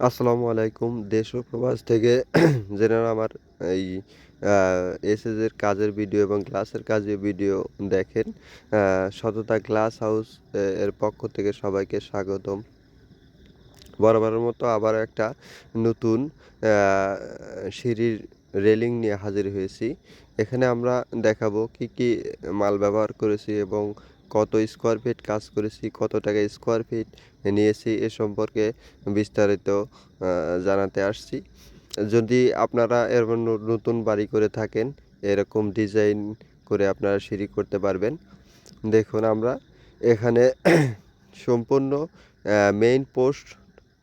আসসালামু আলাইকুম, দেশ ও প্রবাস থেকে যেনারা আমার এই এসএসের কাজের ভিডিও এবং ক্লাসের কাজের ভিডিও দেখেন সততা গ্লাস হাউস এর পক্ষ থেকে সবাইকে স্বাগতম। বরাবরের মতো আবার একটা নতুন সিঁড়ির রেলিং নিয়ে হাজির হয়েছি। এখানে আমরা দেখাবো কি কি মাল ব্যবহার করেছি এবং কত স্কোয়ার ফিট কাজ করেছি, কত টাকা স্কোয়ার ফিট নিয়েছি এ সম্পর্কে বিস্তারিত জানাতে আসছি। যদি আপনারা এর নতুন বাড়ি করে থাকেন, এরকম ডিজাইন করে আপনারা সিঁড়ি করতে পারবেন। দেখুন আমরা এখানে সম্পূর্ণ মেইন পোস্ট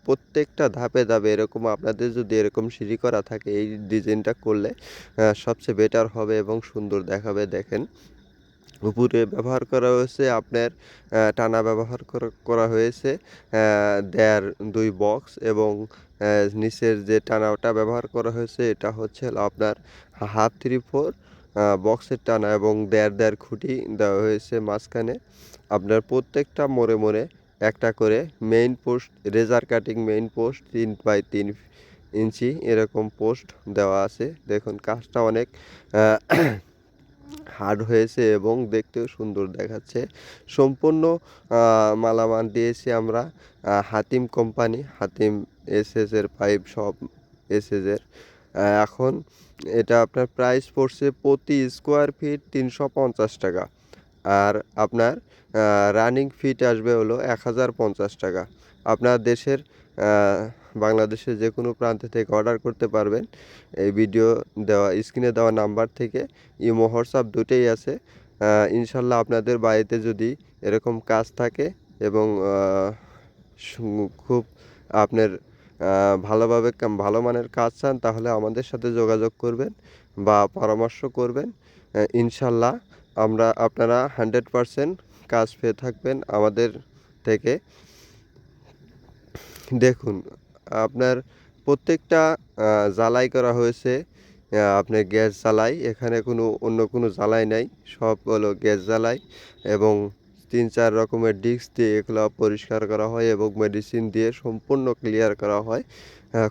প্রত্যেকটা ধাপে ধাপে এরকম আপনাদের যদি এরকম সিঁড়ি করা থাকে, এই ডিজাইনটা করলে সবচেয়ে বেটার হবে এবং সুন্দর দেখাবে। দেখেন, উপরে ব্যবহার করা হয়েছে আপনার টানা ব্যবহার করা- হয়েছে দেয়ার দুই বক্স এবং নিচের যে টানাটা ব্যবহার করা হয়েছে, এটা হচ্ছে আপনার হাফ থ্রি ফোর বক্সের টানা এবং দেড় দেয়ার খুঁটি দেওয়া হয়েছে মাঝখানে। আপনার প্রত্যেকটা মোড়ে মোড়ে একটা করে main post razor cutting main post তিন বাই তিন ইঞ্চি এরকম পোস্ট দেওয়া আছে। দেখুন কাজটা অনেক হার্ড হয়েছে এবং দেখতেও সুন্দর দেখাচ্ছে। সম্পূর্ণ মালামাল দিয়েছি আমরা হাতিম কোম্পানি হাতিম এসএস এর পাইপ সব এসএস এর। এখন এটা আপনার প্রাইস পড়ছে প্রতি স্কোয়ার ফিট তিনশো পঞ্চাশ টাকা। আর আপনার রানিং ফিট আসবে হলো এক হাজার পঞ্চাশ টাকা। আপনার দেশের বাংলাদেশের যে কোনো প্রান্ত থেকে অর্ডার করতে পারবেন। এই ভিডিও দেওয়া স্ক্রিনে দেওয়া নাম্বার থেকে ইমো, হোয়াটসঅ্যাপ দুটোই আছে। ইনশাল্লাহ আপনাদের বাড়িতে যদি এরকম কাজ থাকে এবং খুব আপনার ভালোভাবে ভালো মানের কাজ চান, তাহলে আমাদের সাথে যোগাযোগ করবেন বা পরামর্শ করবেন। ইনশাল্লাহ আমরা আপনারা হান্ড্রেড পারসেন্ট কাজ পেয়ে থাকবেন আমাদের থেকে। দেখুন, আপনার প্রত্যেকটা জ্বালাই করা হয়েছে। আপনার গ্যাস জ্বালাই, এখানে কোনো, অন্য কোনো জ্বালাই নাই। সব হলো গ্যাস জ্বালাই এবং তিন চার রকমের ডিস্ক দিয়ে এগুলো পরিষ্কার করা হয় এবং মেডিসিন দিয়ে সম্পূর্ণ ক্লিয়ার করা হয়।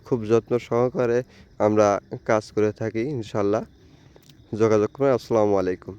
খুব যত্ন সহকারে আমরা কাজ করে থাকি, ইনশাল্লাহ। যোগাযোগ করবেন আসসালামু আলাইকুম।